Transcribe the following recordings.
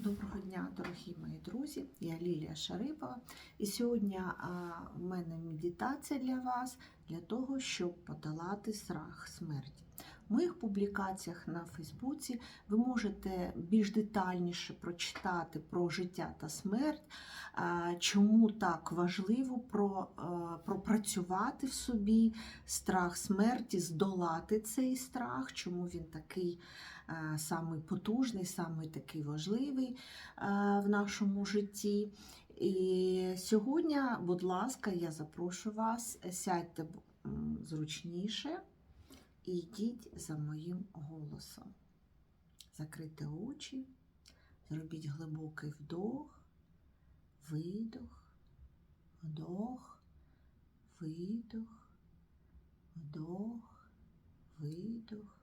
Доброго дня, дорогі мої друзі! Я Лілія Шарипова. І сьогодні в мене медитація для вас для того, щоб подолати страх смерті. Моїх публікаціях на Фейсбуці ви можете більш детальніше прочитати про життя та смерть, чому так важливо про, пропрацювати в собі страх смерті, здолати цей страх, чому він такий а, самий потужний, самий такий важливий в нашому житті. І сьогодні, будь ласка, я запрошую вас, сядьте зручніше і йдіть за моїм голосом. Закрийте очі, зробіть глибокий вдох, видох, вдох, видох, вдох, видох.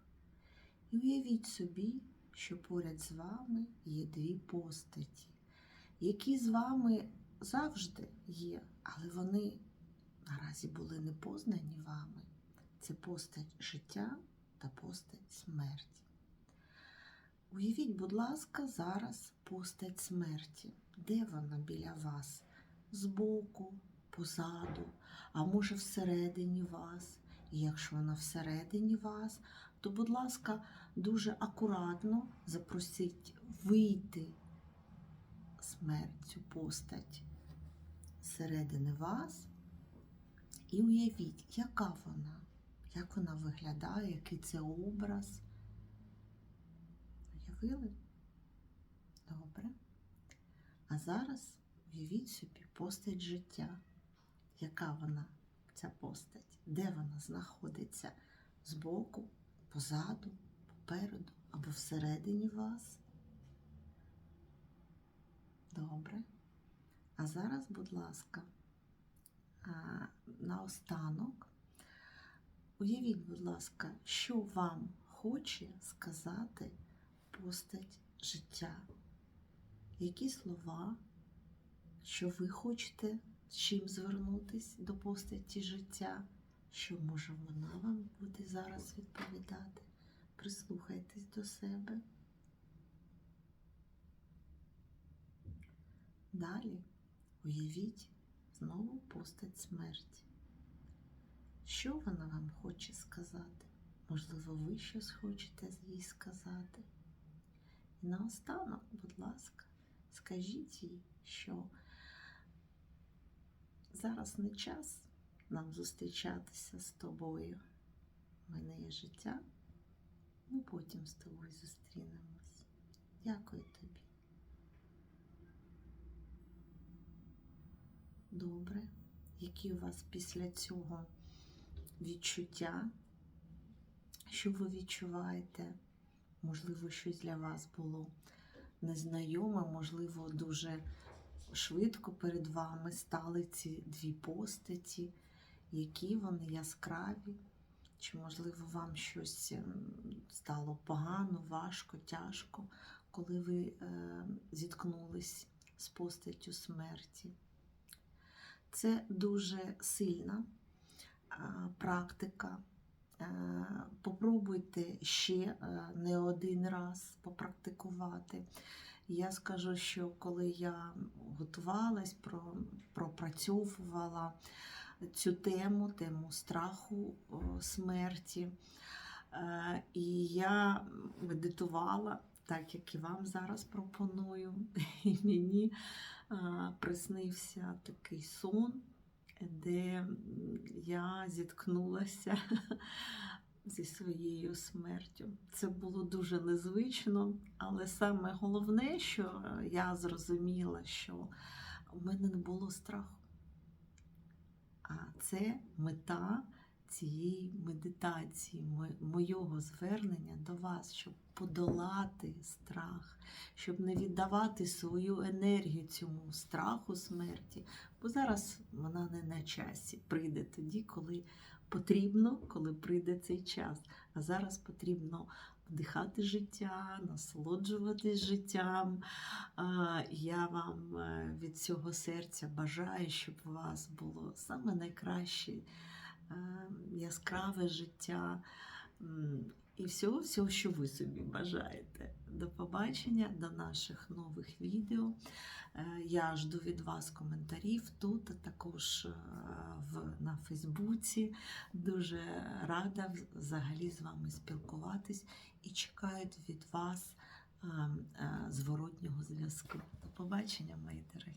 І уявіть собі, що поряд з вами є дві постаті, які з вами завжди є, але вони наразі були не познані вами. Це постать життя та постать смерті. Уявіть, будь ласка, зараз постать смерті. Де вона біля вас? Збоку, позаду, а може всередині вас. І якщо вона всередині вас, то, будь ласка, дуже акуратно запросіть вийти смерть, цю постать зсередини вас. І уявіть, яка вона, як вона виглядає, який це образ. Уявили? Добре. А зараз уявіть собі постать життя. Яка вона, ця постать? Де вона знаходиться? Збоку, позаду, попереду або всередині вас? Добре. А зараз, будь ласка, наостанок, уявіть, будь ласка, що вам хоче сказати постать життя. Які слова, що ви хочете з чим звернутись до постаті життя, що може вона вам буде зараз відповідати? Прислухайтесь до себе. Далі уявіть знову постать смерті. Що вона вам хоче сказати? Можливо, ви щось хочете їй сказати. І наостанок, будь ласка, скажіть їй, що зараз не час нам зустрічатися з тобою. У мене є життя, ми потім з тобою зустрінемось. Дякую тобі. Добре. Які у вас після цього відчуття? Що ви відчуваєте? Можливо, щось для вас було незнайоме, можливо, дуже швидко перед вами стали ці дві постаті, які вони яскраві, чи, можливо, вам щось ем, стало погано, важко, тяжко, коли ви е, зіткнулись з постаттю смерті. Це дуже сильна практика. Е, Попробуйте ще е, не один раз попрактикувати. Я скажу, що коли я готувалась, пропрацьовувала цю тему, тему страху смерті, е, і я медитувала, так як і вам зараз пропоную, і мені е, приснився такий сон, де я зіткнулася зі своєю смертю. Це було дуже незвично, але саме головне, що я зрозуміла, що в мене не було страху. А це мета цієї медитації, мо- моєго звернення до вас, щоб подолати страх, щоб не віддавати свою енергію цьому страху смерті. Бо зараз вона не на часі. Прийде тоді, коли потрібно, коли прийде цей час. А зараз потрібно вдихати життя, насолоджуватись життям. Я вам е, від цього серця бажаю, щоб у вас було саме найкраще яскраве життя і всього, всього, що ви собі бажаєте. до побачення, до наших нових відео. Е, Я жду від вас коментарів тут, а також е, в, на Фейсбуці. Дуже рада взагалі з вами спілкуватись і чекають від вас е, е, зворотнього зв'язку. До побачення, мої дорогі.